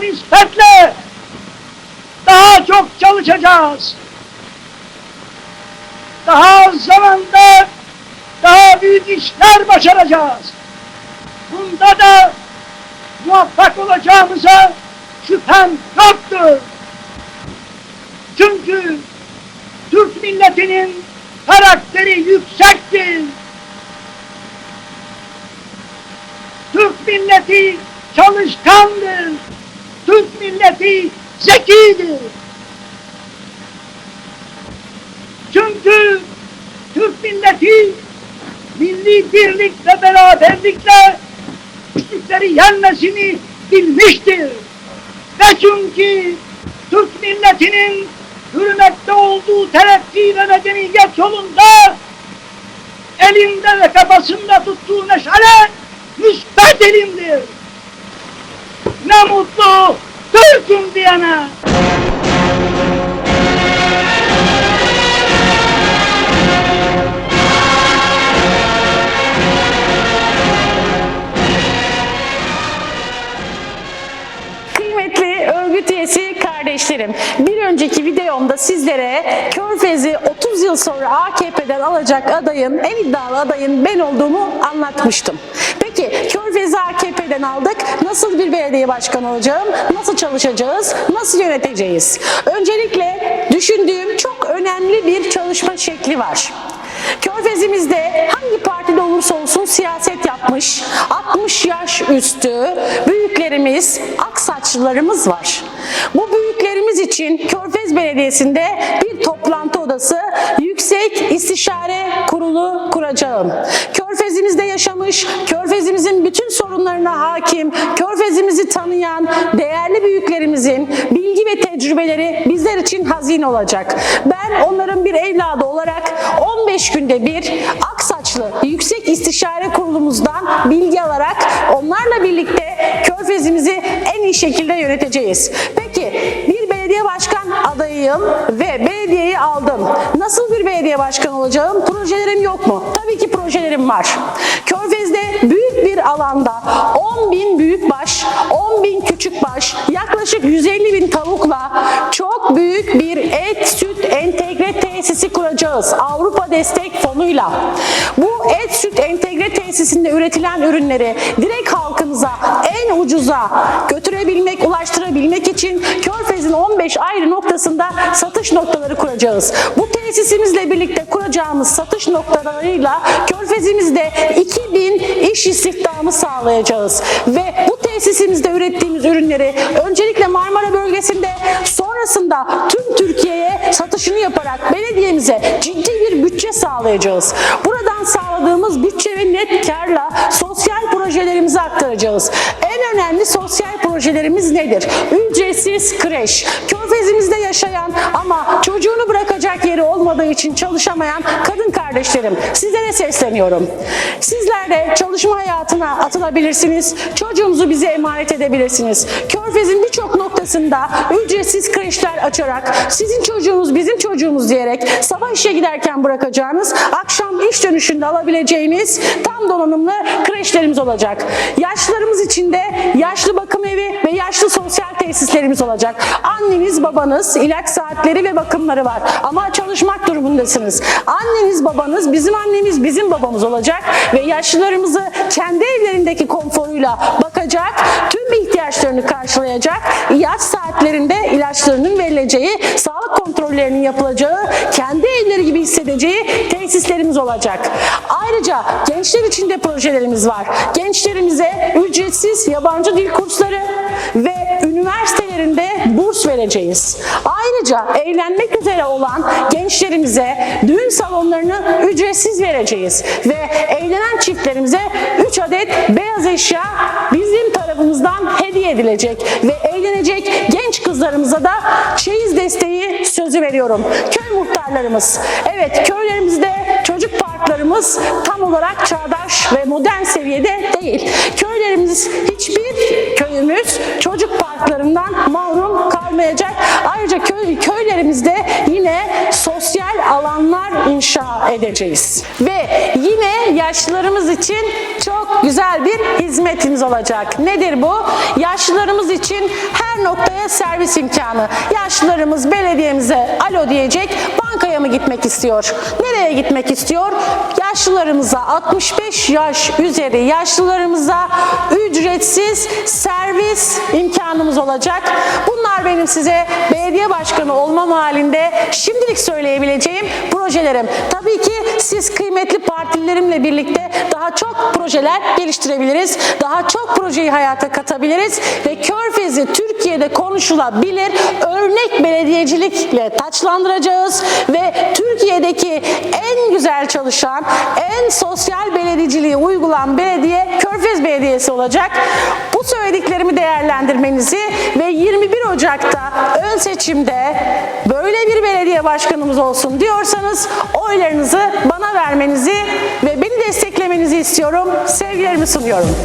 nispetle daha çok çalışacağız. Daha az zamanda daha büyük işler başaracağız. Bunda da muvaffak olacağımıza şüphem yoktur. Çünkü Türk milletinin karakteri yüksektir. Türk milleti çalışkandır. Türk milleti zekidir. Çünkü Türk milleti milli birlik ve beraberlikle güçlükleri yenmesini bilmiştir. Ve çünkü Türk milletinin hürmette olduğu terakki ve medeniyet yolunda elinde ve kafasında tuttuğu meşale müsbet elimdir. Ne mutlu Türk'üm diyene. Kıymetli örgüt üyesi kardeşlerim, bir önceki videomda sizlere Körfez'i 30 yıl sonra AKP'den alacak adayın, en iddialı adayın ben olduğumu anlatmıştım. Peki Körfez'i AKP'den aldık, nasıl bir belediye başkanı olacağım, nasıl çalışacağız, nasıl yöneteceğiz? Öncelikle düşündüğüm çok önemli bir çalışma şekli var. Körfezimizde hangi partide olursa olsun siyaset yapmış, 60 yaş üstü büyüklerimiz, aksaçlılarımız var. Bu büyüklerimiz için Körfez Belediyesi'nde bir toplantı odası, yüksek istişare kurulu kuracağım. Körfezimizde yaşamış, sorunlarına hakim, Körfezimizi tanıyan değerli büyüklerimizin bilgi ve tecrübeleri bizler için hazine olacak. Ben onların bir evladı olarak 15 günde bir Aksaçlı Yüksek İstişare Kurulumuzdan bilgi alarak onlarla birlikte Körfezimizi en iyi şekilde yöneteceğiz. Peki bir belediye başkan adayıyım ve belediyeyi aldım. Nasıl bir belediye başkanı olacağım? Projelerim yok mu? Tabii ki projelerim var. Körfez'de bir alanda 10 bin büyükbaş, 10 bin küçükbaş, yaklaşık 150 bin tavukla çok büyük bir et, süt, entegre tesisi kuracağız. Avrupa Destek Fonu'yla. Bu et, süt, entegre tesisinde üretilen ürünleri direkt halkımıza en ucuza götürebilmek, ulaştırabilmek için Körfez'in 15 ayrı noktasında satış noktaları kuracağız. Bu tesisimizle birlikte kuracağımız satış noktalarıyla Körfez'imizde 2000 iş istihdamı sağlayacağız. Ve bu tesisimizde ürettiğimiz ürünleri öncelikle Marmara bölgesinde sonrasında tüm Türkiye'ye satışını yaparak belediyemize ciddi bir bütçe sağlayacağız. Buradan sağladığımız bütçe ve net karla sosyal projelerimizi aktaracağız. En önemli sosyal projelerimiz nedir? Ücretsiz kreş. Körfezimizde yaşayan ama çocuğunu bırakacak yeri olmadığı için çalışamayan kadın kardeşlerim sizlere sesleniyorum. Sizler de çalışma hayatına atılabilirsiniz. Çocuğunuzu bize emanet edebilirsiniz. Körfez'in birçok noktasında ücretsiz kreşler açarak sizin çocuğunuz bizim çocuğumuz diyerek sabah işe giderken bırakacağınız, akşam iş dönüşünde alabileceğiniz tam donanımlı kreşlerimiz olacak. Yaşlılarımız için de yaşlı bakım evi ve yaşlı sosyal tesislerimiz olacak. Anneniz, babanız, ilaç saatleri ve bakımları var. Ama çalışmak durumundasınız. Anneniz, babanız, bizim annemiz, bizim babamız olacak ve yaşlılarımızı kendi evlerindeki konforuyla bakacak, tüm ihtiyaçlarını karşılayacak, ilaç saatlerinde ilaçlarının verileceği, sağlık kontrollerinin yapılacağı, kendi evleri gibi hissedeceği tesislerimiz olacak. Ayrıca gençler için de projelerimiz var. Gençlerimize ücretsiz yabancı dil kursları ve üniversitelerinde burs vereceğiz. Ayrıca evlenmek üzere olan gençlerimize düğün salonlarını ücretsiz vereceğiz ve evlenen çiftlerimize 3 adet beyaz eşya bizim tarafımızdan hediye edilecek ve evlenecek genç kızlarımıza da çeyiz desteği sözü veriyorum. Köy muhtarlarımız, evet köylerimizde çocuk parklarımız tam olarak çağdaş ve modern seviyede değil. Köylerimiz hiçbir köyümüz çocuk parklarından mahrum kalmayacak. Ayrıca köy, köylerimizde yine sosyal alanlar inşa edeceğiz. Ve yine yaşlılarımız için çok güzel bir hizmetimiz olacak. Nedir bu? Yaşlılarımız için her noktaya servis imkanı. Yaşlılarımız belediyemize alo diyecek, bankaya mı gitmek istiyor? Nereye gitmek istiyor? Yaşlılarımıza 65 yaş üzeri yaşlılarımıza ücretsiz servis imkanımız olacak. Bunlar benim size belediye başkanı olmam halinde şimdilik söyleyebileceğim projelerim. Tabii ki siz kıymetli partililerimle birlikte daha çok projeler geliştirebiliriz. Daha çok projeyi hayata katabiliriz ve Körfez'i Türkiye'de konuşulabilir örnek belediyecilikle taçlandıracağız ve Türkiye'deki en güzel çalışan, en sosyal belediyeciliği uygulayan belediye Körfez Belediyesi olacak. Bu söylediklerimi değerlendirmenizi ve 21 Ocak'ta ön seçimde böyle bir belediye başkanımız olsun diyorsanız oylarınızı bana vermenizi ve beni desteklemenizi istiyorum. Sevgilerimi sunuyorum.